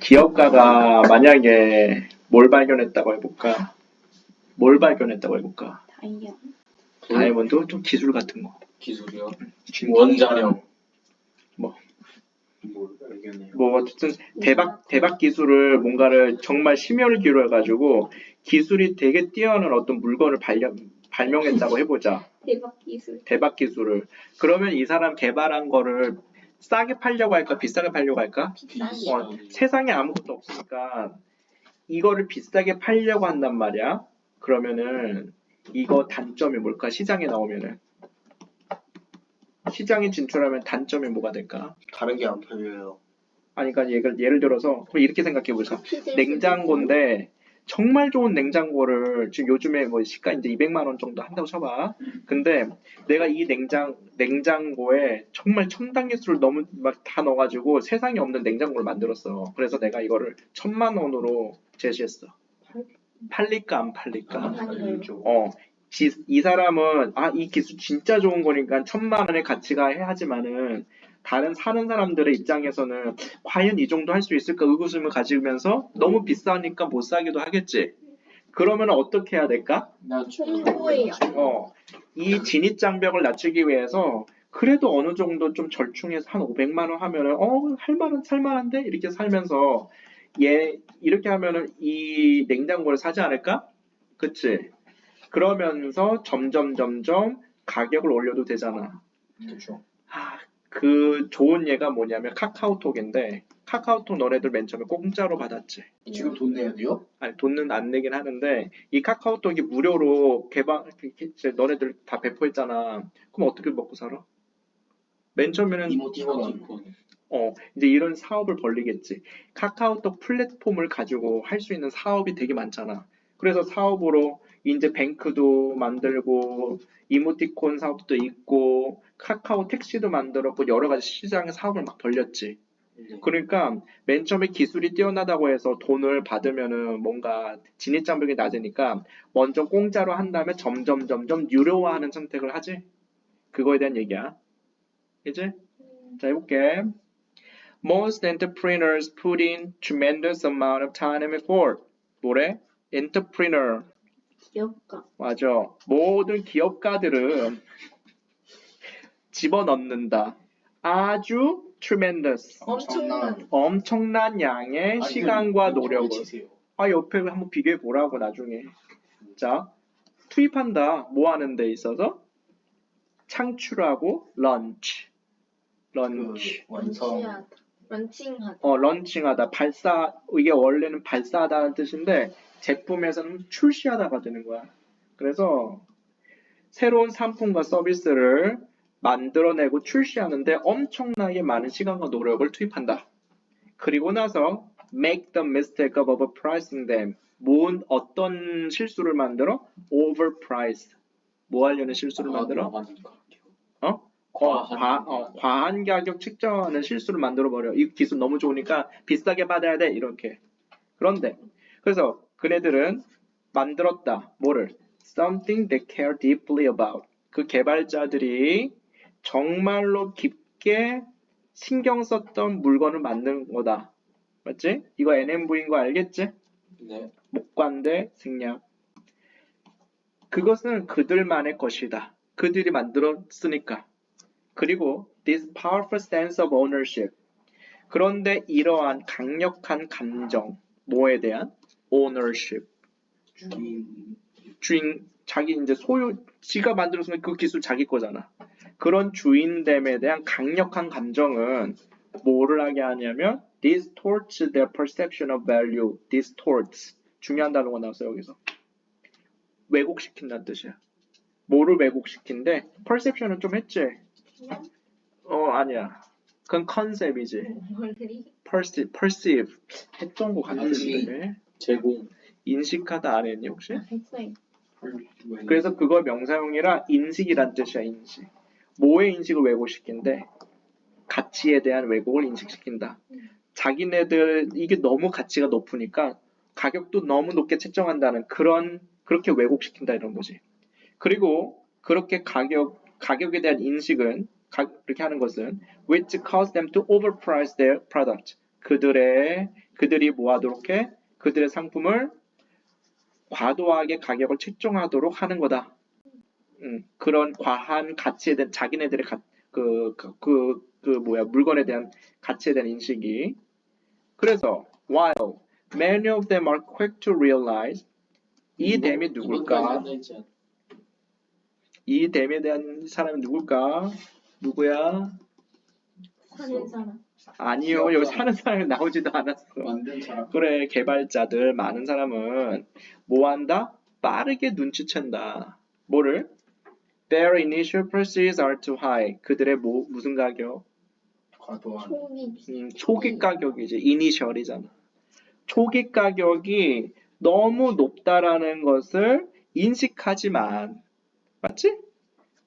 기업가가 만약에 뭘 발견했다고 해볼까? 뭘 발견했다고 해볼까? 다이아. 다이아몬드 좀 기술 같은 거. 기술이요? 원자력. 뭐. 뭐 어쨌든 대박 대박 기술을 뭔가를 정말 심혈을 기울여 가지고 기술이 되게 뛰어난 어떤 물건을 발견 발명했다고 해보자. 대박 기술. 대박 기술을. 그러면 이 사람 개발한 거를 싸게 팔려고 할까 비싸게 팔려고 할까? 비싸게. 어, 세상에 아무것도 없으니까 이거를 비싸게 팔려고 한단 말이야. 그러면은 이거 단점이 뭘까? 시장에 나오면은 시장에 진출하면 단점이 뭐가 될까? 다른 게 안 팔려요. 아니 그러니까 예를, 예를 들어서 그럼 이렇게 생각해 보자. 냉장고인데 정말 좋은 냉장고를 지금 요즘에 뭐 시가 이제 200만 원 정도 한다고 쳐봐. 근데 내가 이 냉장 냉장고에 정말 첨단 기술을 너무 막 다 넣어가지고 세상에 없는 냉장고를 만들었어. 그래서 내가 이거를 천만 원으로 제시했어. 팔릴까 안 팔릴까? 어. 지- 이 사람은 아 이 기술 진짜 좋은 거니까 천만 원의 가치가 해야지만은 다른 사는 사람들의 입장에서는 과연 이 정도 할 수 있을까 의구심을 가지면서 너무 비싸니까 못 사기도 하겠지. 그러면 어떻게 해야 될까? 나 홍보해요. 어, 이 진입 장벽을 낮추기 위해서 그래도 어느 정도 좀 절충해서 한 500만 원 하면은 어 할만한 살만한데 이렇게 살면서 얘 이렇게 하면은 이 냉장고를 사지 않을까? 그치? 그러면서 점점 점점 가격을 올려도 되잖아. 그렇죠. 아, 그 좋은 예가 뭐냐면 카카오톡인데 카카오톡 너네들 맨 처음에 공짜로 받았지. 지금 돈 내야 돼요? 아니 돈은 안 내긴 하는데 이 카카오톡이 무료로 개방 이제 너네들 다 배포했잖아. 그럼 어떻게 먹고 살아? 맨 처음에는 이모티콘. 어 이제 이런 사업을 벌리겠지. 카카오톡 플랫폼을 가지고 할 수 있는 사업이 되게 많잖아. 그래서 사업으로 이제 뱅크도 만들고 이모티콘 사업도 있고 카카오 택시도 만들었고 여러 가지 시장의 사업을 막 벌렸지. 네. 그러니까 맨 처음에 기술이 뛰어나다고 해서 돈을 받으면은 뭔가 진입 장벽이 낮으니까 먼저 공짜로 한 다음에 점점 점점 유료화하는 선택을 하지. 그거에 대한 얘기야. 이제 자 해볼게. Most entrepreneurs put in tremendous amount of time and effort. 뭐래? entrepreneur. 기업가. 맞아. 모든 기업가들은 집어넣는다. 아주 tremendous. 엄청난. 엄청난 양의 아니, 시간과 그 노력을. 아, 옆에 한번 비교해 보라고, 나중에. 자, 투입한다. 뭐 하는 데 있어서? 창출하고, 런치. 런치. 그 완성. 런칭하다. 어, 런칭하다. 발사, 이게 원래는 발사하다는 뜻인데, 제품에서는 출시하다가 되는 거야. 그래서, 새로운 상품과 서비스를 만들어내고 출시하는데 엄청나게 많은 시간과 노력을 투입한다. 그리고 나서, make the mistake of overpricing them. 뭔, 어떤 실수를 만들어? overprice. 뭐 하려는 실수를 만들어? 어? 어, 과, 어, 과한 가격 책정하는 실수를 만들어 버려. 이 기술 너무 좋으니까 비싸게 받아야 돼. 이렇게. 그런데 그래서 그네들은 만들었다. 뭐를? Something they care deeply about. 그 개발자들이 정말로 깊게 신경 썼던 물건을 만든 거다. 맞지? 이거 NMV인 거 알겠지? 네. 목관대 생략. 그것은 그들만의 것이다. 그들이 만들었으니까. 그리고 this powerful sense of ownership. 그런데 이러한 강력한 감정, 뭐에 대한 ownership. 주인. 주인, 자기 이제 소유, 지가 만들었으면 그 기술 자기 거잖아. 그런 주인됨에 대한 강력한 감정은 뭐를 하게 하냐면 distorts their perception of value. distorts. 중요한 단어가 나왔어요, 여기서. 왜곡시킨다는 뜻이야. 뭐를 왜곡시킨데 perception은 좀 했지? 어, 아니야. 그건 컨셉이지. 뭘들이 perceive, perceive. 했던 거 인식. 같은데. 제공. 인식하다 안 했니, 혹시? 했어요. 그래서 그거 명사용이라 인식이란 뜻이야, 인식. 뭐의 인식을 왜곡시킨대? 가치에 대한 왜곡을 인식시킨다. 자기네들, 이게 너무 가치가 높으니까 가격도 너무 높게 책정한다는 그런, 그렇게 왜곡시킨다 이런 거지. 그리고 그렇게 가격, 가격에 대한 인식은, 가, 그렇게 하는 것은, which cause them to overprice their product. 그들의 그들이 뭐하도록 해? 그들의 상품을 과도하게 가격을 책정하도록 하는 거다. 음, 그런 과한 가치에 대한 자기네들의 가, 그, 그, 그, 그 뭐야 물건에 대한 가치에 대한 인식이 그래서 while many of them are quick to realize 이 댐이 누굴까? 이 댐에 대한 사람이 누굴까? 누구야? 사는 사람. 아니요 여기 사는 사람이 나오지도 않았어. 만든 사람. 그래 개발자들 많은 사람은 뭐 한다? 빠르게 눈치챈다. 뭐를? Their initial prices are too high. 그들의 뭐, 무슨 가격? 과도한. 초기. 음, 초기 가격이지. 이니셜이잖아. 초기 가격이 너무 높다라는 것을 인식하지만 맞지?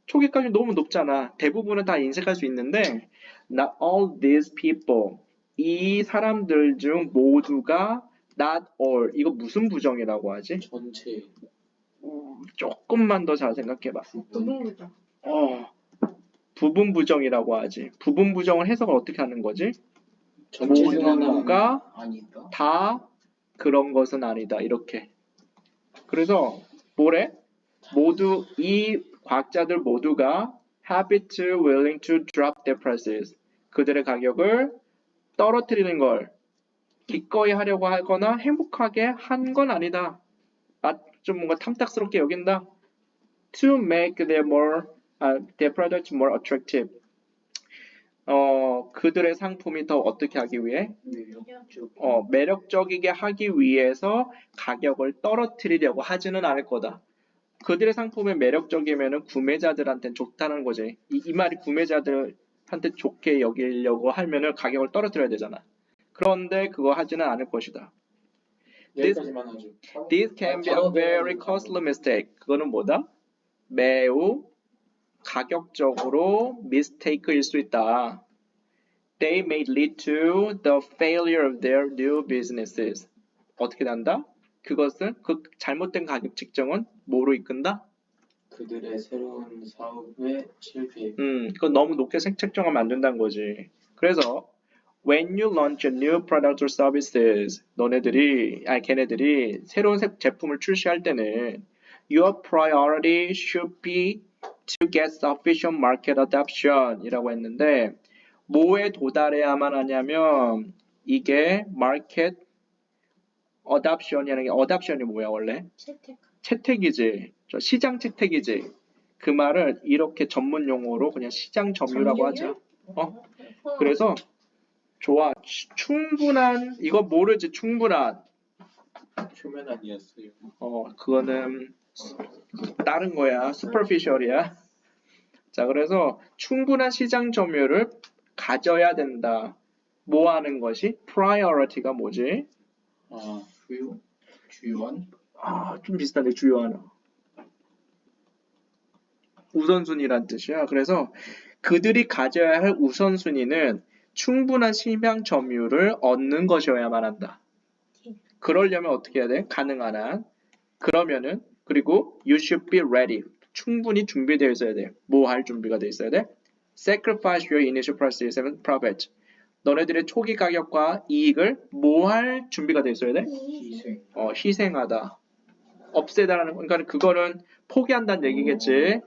초기 가격이 너무 높잖아. 대부분은 다 인식할 수 있는데 not all these people 이 사람들 중 모두가 not all 이거 무슨 부정이라고 하지? 전체. 음, 조금만 더 잘 생각해봐. 부분부죠. 어, 부분 부정이라고 하지. 부분 부정을 해석을 어떻게 하는 거지? 전체 모두가 아니다. 다 그런 것은 아니다. 이렇게. 그래서 뭐래? 모두 이 과학자들 모두가 happy to willing to drop their prices. 그들의 가격을 떨어뜨리는 걸 기꺼이 하려고 하거나 행복하게 한 건 아니다. 아, 좀 뭔가 탐탁스럽게 여긴다. To make their more 아, their products more attractive. 어, 그들의 상품이 더 어떻게 하기 위해? 어, 매력적이게 하기 위해서 가격을 떨어뜨리려고 하지는 않을 거다. 그들의 상품이 매력적이면 구매자들한테는 좋다는 거지. 이, 이 말이 구매자들한테 좋게 여기려고 하면은 가격을 떨어뜨려야 되잖아. 그런데 그거 하지는 않을 것이다. 하죠. This can be a very costly mistake. 그거는 뭐다? 매우 가격적으로 mistake일 수 있다. They may lead to the failure of their new businesses. 어떻게 된다? 그것은 그 잘못된 가격 측정은 뭐로 이끈다? 그들의 새로운 사업의 실패. 음, 그건 너무 높게 색- 책정하면 안 된다는 거지. 그래서 when you launch a new product or services, 너네들이, 아니 걔네들이 새로운 세- 제품을 출시할 때는 your priority should be to get sufficient market adoption 이라고 했는데 뭐에 도달해야만 하냐면 이게 market adoption이라는 게 adoption이 뭐야 원래? 채택. 채택이지. 저 시장 채택이지. 그 말을 이렇게 전문 용어로 그냥 시장 점유라고 하자. 어? 그래서 좋아. 추- 충분한 이거 모르지 충분한. 표면 아니었어요. 어 그거는 다른 거야. superficial이야. 자 그래서 충분한 시장 점유를 가져야 된다. 뭐 하는 것이 priority가 뭐지? 아, 주요. 주요한. 아, 좀 비슷한데 주요 하나. 우선순위란 뜻이야. 그래서 그들이 가져야 할 우선순위는 충분한 시장 점유를 얻는 것이어야만 한다. 그러려면 어떻게 해야 돼? 가능한 한. 그러면은 그리고 you should be ready. 충분히 준비되어 있어야 돼. 뭐 할 준비가 되어 있어야 돼? Sacrifice your initial prices and profit. 너네들의 초기 가격과 이익을 뭐 할 준비가 되어 있어야 돼? 희생. 어, 희생하다. 없애다라는 거. 그러니까 그거는 포기한다는 얘기겠지.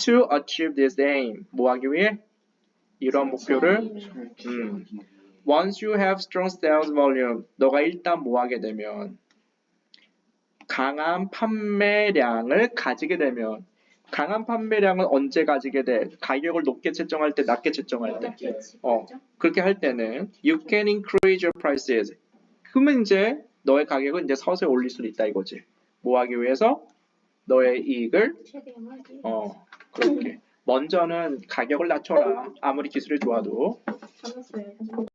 To achieve this aim. 뭐 하기 위해? 이런 목표를 음. Once you have strong sales volume, 너가 일단 뭐 하게 되면 강한 판매량을 가지게 되면 강한 판매량은 언제 가지게 돼? 가격을 높게 책정할 때, 낮게 책정할 때. 어. 그렇게 할 때는 you can increase your prices. 그러면 이제 너의 가격은 이제 서서히 올릴 수 있다 이거지. 뭐 하기 위해서 너의 이익을. 어 그렇게 먼저는 가격을 낮춰라. 아무리 기술이 좋아도 잡았어요.